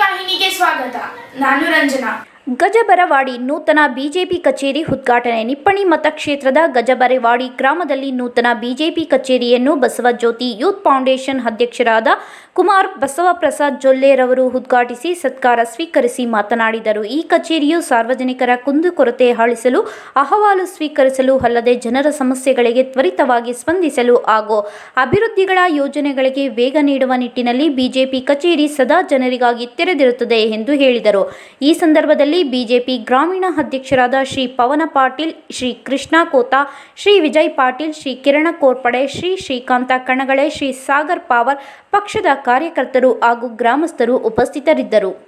ವಾಹಿನಿಗೆ ಸ್ವಾಗತ ನಾನು ರಂಜನಾ ಗಜಬರವಾಡಿ ನೂತನ ಬಿಜೆಪಿ ಕಚೇರಿ ಉದ್ಘಾಟನೆ. ನಿಪ್ಪಣಿ ಮತಕ್ಷೇತ್ರದ ಗಜಬರವಾಡಿ ಗ್ರಾಮದಲ್ಲಿ ನೂತನ ಬಿಜೆಪಿ ಕಚೇರಿಯನ್ನು ಬಸವಜ್ಯೋತಿ ಯೂತ್ ಫೌಂಡೇಶನ್ ಅಧ್ಯಕ್ಷರಾದ ಕುಮಾರ್ ಬಸವಪ್ರಸಾದ್ ಜೊಲ್ಲೆರವರು ಉದ್ಘಾಟಿಸಿ ಸತ್ಕಾರ ಸ್ವೀಕರಿಸಿ ಮಾತನಾಡಿದರು. ಈ ಕಚೇರಿಯು ಸಾರ್ವಜನಿಕರ ಕುಂದುಕೊರತೆ ಹಾಳಿಸಲು ಅಹವಾಲು ಸ್ವೀಕರಿಸಲು ಅಲ್ಲದೆ ಜನರ ಸಮಸ್ಯೆಗಳಿಗೆ ತ್ವರಿತವಾಗಿ ಸ್ಪಂದಿಸಲು ಹಾಗೂ ಅಭಿವೃದ್ಧಿಗಳ ಯೋಜನೆಗಳಿಗೆ ವೇಗ ನೀಡುವ ನಿಟ್ಟಿನಲ್ಲಿ ಬಿಜೆಪಿ ಕಚೇರಿ ಸದಾ ಜನರಿಗಾಗಿ ತೆರೆದಿರುತ್ತದೆ ಎಂದು ಹೇಳಿದರು. ಈ ಸಂದರ್ಭದಲ್ಲಿ ಬಿಜೆಪಿ ಗ್ರಾಮೀಣ ಅಧ್ಯಕ್ಷರಾದ ಶ್ರೀ ಪವನ ಪಾಟೀಲ್, ಶ್ರೀ ಕೃಷ್ಣ ಕೋತಾ, ಶ್ರೀ ವಿಜಯ್ ಪಾಟೀಲ್, ಶ್ರೀ ಕಿರಣ ಕೋರ್ಪಡೆ, ಶ್ರೀ ಶ್ರೀಕಾಂತ ಕಣಗಳೆ, ಶ್ರೀ ಸಾಗರ್ ಪಾವರ್ ಪಕ್ಷದ ಕಾರ್ಯಕರ್ತರು ಹಾಗೂ ಗ್ರಾಮಸ್ಥರು ಉಪಸ್ಥಿತರಿದ್ದರು.